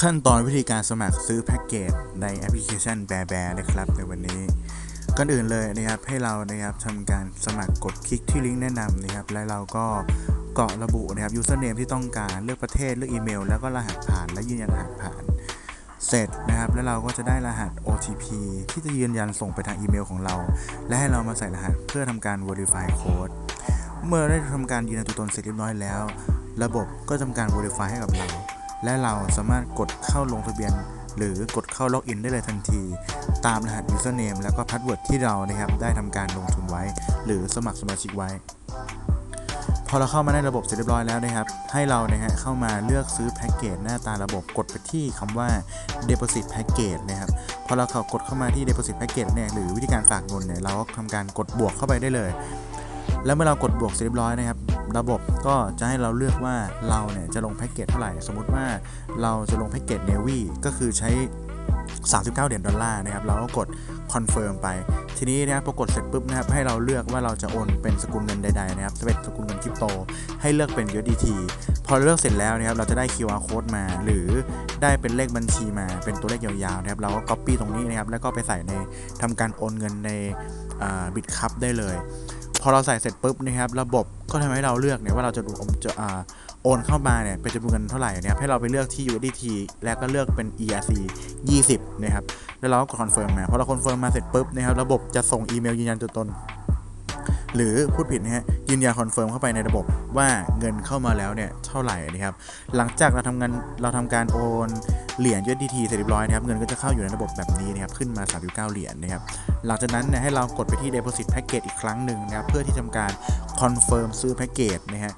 ขั้นตอนวิธีการสมัครซื้อแพ็กเกจในแอปพลิเคชันแบร์แบร์นะครับในวันนี้ก่อนอื่นเลยนะครับให้เรานะครับทำการสมัครกดคลิกที่ลิงก์แนะนำนะครับและเราก็กรอกระบุนะครับ username ที่ต้องการเลือกประเทศเลือกอีเมล แล้วก็รหัสผ่านและยืนยันรหัสผ่าน เสร็จนะครับ แล้วเราก็จะได้รหัส OTP ที่จะยืนยันส่งไปทางอีเมลของเรา และให้เรามาใส่รหัสเพื่อทำการ verify code เมื่อได้ทำการยืนยันตัวตนเสร็จเรียบร้อยแล้ว ระบบก็ทำการ verify ให้กับเรา และเราสามารถกดเข้าลงทะเบียน หรือกดเข้าล็อกอินได้เลยทันที ตามรหัส username แล้วก็ password ที่เรานะครับได้ทำการลงทุนไว้ หรือสมัครสมาชิกไว้ พอเราเข้ามาในระบบเสร็จเรียบร้อยแล้วนะครับ ให้เรานะฮะเข้ามาเลือกซื้อแพ็กเกจหน้าตาระบบกดไปที่คำว่า deposit package นะครับพอเราเข้ากดเข้ามาที่ deposit package เนี่ยหรือวิธีการฝากเงินเนี่ยเราก็ทำการกดบวกเข้าไปได้เลย แล้วเมื่อเรากดบวกเสร็จเรียบร้อยนะครับ ระบบก็จะให้เราเลือกว่าเราเนี่ยจะลงแพ็กเกจเท่าไหร่ สมมุติว่าเราจะลงแพ็กเกจ Navy ก็คือใช้ 39 เหรียญดอลลาร์นะครับ เราก็กดคอนเฟิร์มไป ทีนี้นะครับพอกดเสร็จปุ๊บนะครับ ให้เราเลือกว่าเราจะโอนเป็นสกุลเงินใดๆนะครับจะเป็นสกุลเงินคริปโต ให้เลือกเป็น USDT พอเลือกเสร็จแล้วนะครับ เราจะได้ QR code มา หรือได้เป็นเลขบัญชีมา เป็นตัวเลขยาวๆนะครับ เราก็ copy ตรงนี้นะครับ แล้วก็ไปใส่ในทำการโอนเงินในบิตคัพได้เลย พอเราใส่เสร็จปุ๊บนะครับระบบก็ทำให้เราเลือกเนี่ยว่าเราจะดูจะอ่าโอนเข้ามาเนี่ยเป็นจำนวนเงินเท่าไหร่นะครับให้เราไปเลือกที่ USDT แล้วก็เลือกเป็น ERC 20 นะครับ แล้วเราก็กดคอนเฟิร์มมาพอเราคอนเฟิร์มมาเสร็จปุ๊บนะครับระบบจะส่งอีเมลยืนยันตัวตน หรือพูดผิดนะฮะยืนยันคอนเฟิร์มเข้าไปในระบบว่าเงินเข้ามาแล้วเนี่ยเท่าไหร่นะครับหลังจากเราทำงานเราทำการโอนเหรียญ USDT เสร็จเรียบร้อยนะครับเงินก็จะเข้าอยู่ในระบบแบบนี้นะครับขึ้นมา 39 เหรียญนะครับหลังจากนั้นเนี่ยให้เรากดไปที่ deposit package อีกครั้งหนึ่งนะครับเพื่อที่ทำการ confirm ซื้อแพ็กเกจนะฮะ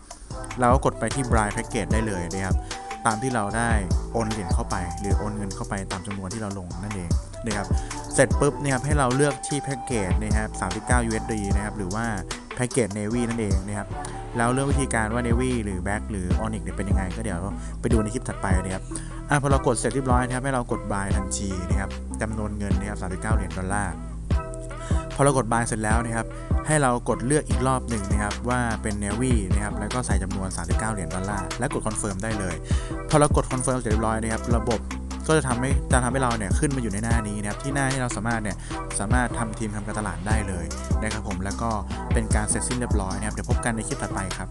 เราก็กดไปที่ buy package ได้เลยนะครับ ตามที่เราได้โอนเหรียญเข้าไป หรือโอนเงินเข้าไปตามจำนวนที่เราลงนั่นเองนะครับเสร็จปุ๊บนะครับให้เราเลือกที่แพ็กเกจนะครับ39 USD นะครับหรือว่าแพ็กเกจ Navy นั่นเองนะครับแล้วเรื่องวิธีการว่า Navy หรือ Back หรือ Onyx เนี่ยเป็นยังไง ก็เดี๋ยวไปดูในคลิปถัดไปนะครับอะพอเรากดเสร็จเรียบร้อยนะครับให้เรากด buy ทันทีนะครับจำนวนเงินนะครับ39 เหรียญดอลลาร์ อเรากดบายเสร็จแล้วนะครับให้เรากดเลือกอีกรอบหนึ่งนะครับว่าเป็น Navy นะครับแล้วก็ใส่จำนวน 39 เหรียญดอลลาร์และกดคอนเฟิร์มได้เลยพอเรากดคอนเฟิร์มเสร็จเรียบร้อยนะครับระบบก็จะทำให้จะทำให้เราเนี่ยขึ้นมาอยู่ในหน้านี้นะครับที่หน้าที่เราสามารถเนี่ยสามารถทำทีมทำการตลาดได้เลยนะครับผมแล้วก็เป็นการเสร็จสิ้นเรียบร้อยนะครับเดี๋ยวพบกันในคลิปถัดไปครับ